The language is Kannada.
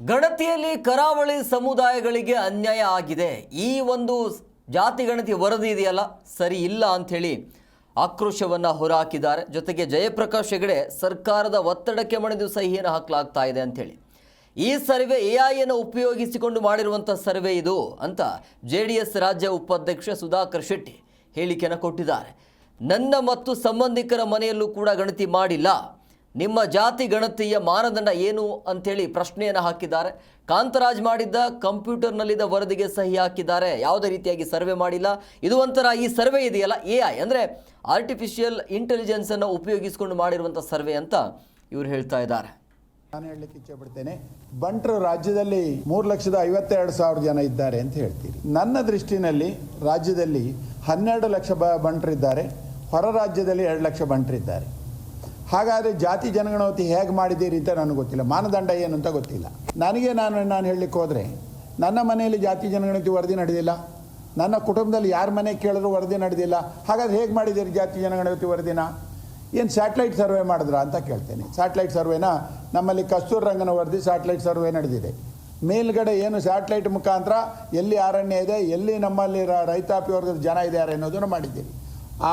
ಗಣತಿಯಲ್ಲಿ ಕರಾವಳಿ ಸಮುದಾಯಗಳಿಗೆ ಅನ್ಯಾಯ ಆಗಿದೆ. ಈ ಒಂದು ಜಾತಿ ಗಣತಿ ವರದಿ ಇದೆಯಲ್ಲ? ಸರಿ ಇಲ್ಲ ಅಂಥೇಳಿ ಆಕ್ರೋಶವನ್ನು ಹೊರಹಾಕಿದ್ದಾರೆ. ಜೊತೆಗೆ ಜಯಪ್ರಕಾಶ್ ಹೆಗಡೆ ಸರ್ಕಾರದ ಒತ್ತಡಕ್ಕೆ ಮಣಿದು ಸಹಿಯನ್ನು ಹಾಕಲಾಗ್ತಾ ಇದೆ ಅಂಥೇಳಿ. ಈ ಸರ್ವೆ ಎ ಐಯನ್ನು ಉಪಯೋಗಿಸಿಕೊಂಡು ಮಾಡಿರುವಂಥ ಸರ್ವೆ ಇದು ಅಂತ ಜೆ ಡಿ ಎಸ್ ರಾಜ್ಯ ಉಪಾಧ್ಯಕ್ಷ ಸುಧಾಕರ್ ಶೆಟ್ಟಿ ಹೇಳಿಕೆಯನ್ನು ಕೊಟ್ಟಿದ್ದಾರೆ. ನನ್ನ ಮತ್ತು ಸಂಬಂಧಿಕರ ಮನೆಯಲ್ಲೂ ಕೂಡ ಗಣತಿ ಮಾಡಿಲ್ಲ. ನಿಮ್ಮ ಜಾತಿ ಗಣತಿಯ ಮಾನದಂಡ ಏನು ಅಂಥೇಳಿ ಪ್ರಶ್ನೆಯನ್ನು ಹಾಕಿದ್ದಾರೆ. ಕಾಂತರಾಜ್ ಮಾಡಿದ್ದ ಕಂಪ್ಯೂಟರ್ನಲ್ಲಿದ್ದ ವರದಿಗೆ ಸಹಿ ಹಾಕಿದ್ದಾರೆ. ಯಾವುದೇ ರೀತಿಯಾಗಿ ಸರ್ವೆ ಮಾಡಿಲ್ಲ. ಇದು ಒಂಥರ ಈ ಸರ್ವೆ ಇದೆಯಲ್ಲ, ಎ ಐ ಅಂದರೆ ಆರ್ಟಿಫಿಷಿಯಲ್ ಇಂಟೆಲಿಜೆನ್ಸನ್ನು ಉಪಯೋಗಿಸಿಕೊಂಡು ಮಾಡಿರುವಂಥ ಸರ್ವೆ ಅಂತ ಇವರು ಹೇಳ್ತಾ ಇದ್ದಾರೆ. ನಾನು ಹೇಳಲಿಕ್ಕೆ ಇಚ್ಛೆ ಪಡ್ತೇನೆ, ಬಂಟರು ರಾಜ್ಯದಲ್ಲಿ ಮೂರು ಲಕ್ಷದ ಐವತ್ತೆರಡು ಸಾವಿರ ಜನ ಇದ್ದಾರೆ ಅಂತ ಹೇಳ್ತೀರಿ. ನನ್ನ ದೃಷ್ಟಿನಲ್ಲಿ ರಾಜ್ಯದಲ್ಲಿ ಹನ್ನೆರಡು ಲಕ್ಷ ಬ ಬಂಟರಿದ್ದಾರೆ, ಹೊರ ರಾಜ್ಯದಲ್ಲಿ ಎರಡು ಲಕ್ಷ ಬಂಟರಿದ್ದಾರೆ. ಹಾಗಾದರೆ ಜಾತಿ ಜನಗಣತಿ ಹೇಗೆ ಮಾಡಿದ್ದೀರಿ ಅಂತ ನನಗೆ ಗೊತ್ತಿಲ್ಲ. ಮಾನದಂಡ ಏನು ಅಂತ ಗೊತ್ತಿಲ್ಲ. ನನಗೆ ನಾನು ನಾನು ಹೇಳಲಿಕ್ಕೆ ಹೋದರೆ, ನನ್ನ ಮನೆಯಲ್ಲಿ ಜಾತಿ ಜನಗಣತಿ ವರದಿ ನಡೆದಿಲ್ಲ. ನನ್ನ ಕುಟುಂಬದಲ್ಲಿ ಯಾರ ಮನೆ ಕೇಳಿದ್ರು ವರದಿ ನಡೆದಿಲ್ಲ. ಹಾಗಾದ್ರೆ ಹೇಗೆ ಮಾಡಿದ್ದೀರಿ ಜಾತಿ ಜನಗಣತಿ ವರದಿನ? ಏನು ಸ್ಯಾಟ್ಲೈಟ್ ಸರ್ವೆ ಮಾಡಿದ್ರ ಅಂತ ಕೇಳ್ತೇನೆ. ಸ್ಯಾಟ್ಲೈಟ್ ಸರ್ವೆನ ನಮ್ಮಲ್ಲಿ ಕಸ್ತೂರ್ ರಂಗನ ವರದಿ ಸ್ಯಾಟ್ಲೈಟ್ ಸರ್ವೆ ನಡೆದಿದೆ. ಮೇಲ್ಗಡೆ ಏನು ಸ್ಯಾಟ್ಲೈಟ್ ಮುಖಾಂತರ ಎಲ್ಲಿ ಅರಣ್ಯ ಇದೆ, ಎಲ್ಲಿ ನಮ್ಮಲ್ಲಿ ರೈತಾಪಿ ವರ್ಗದ ಜನ ಇದ್ದಾರೆ ಅನ್ನೋದನ್ನು ಮಾಡಿದ್ದೀರಿ. ಆ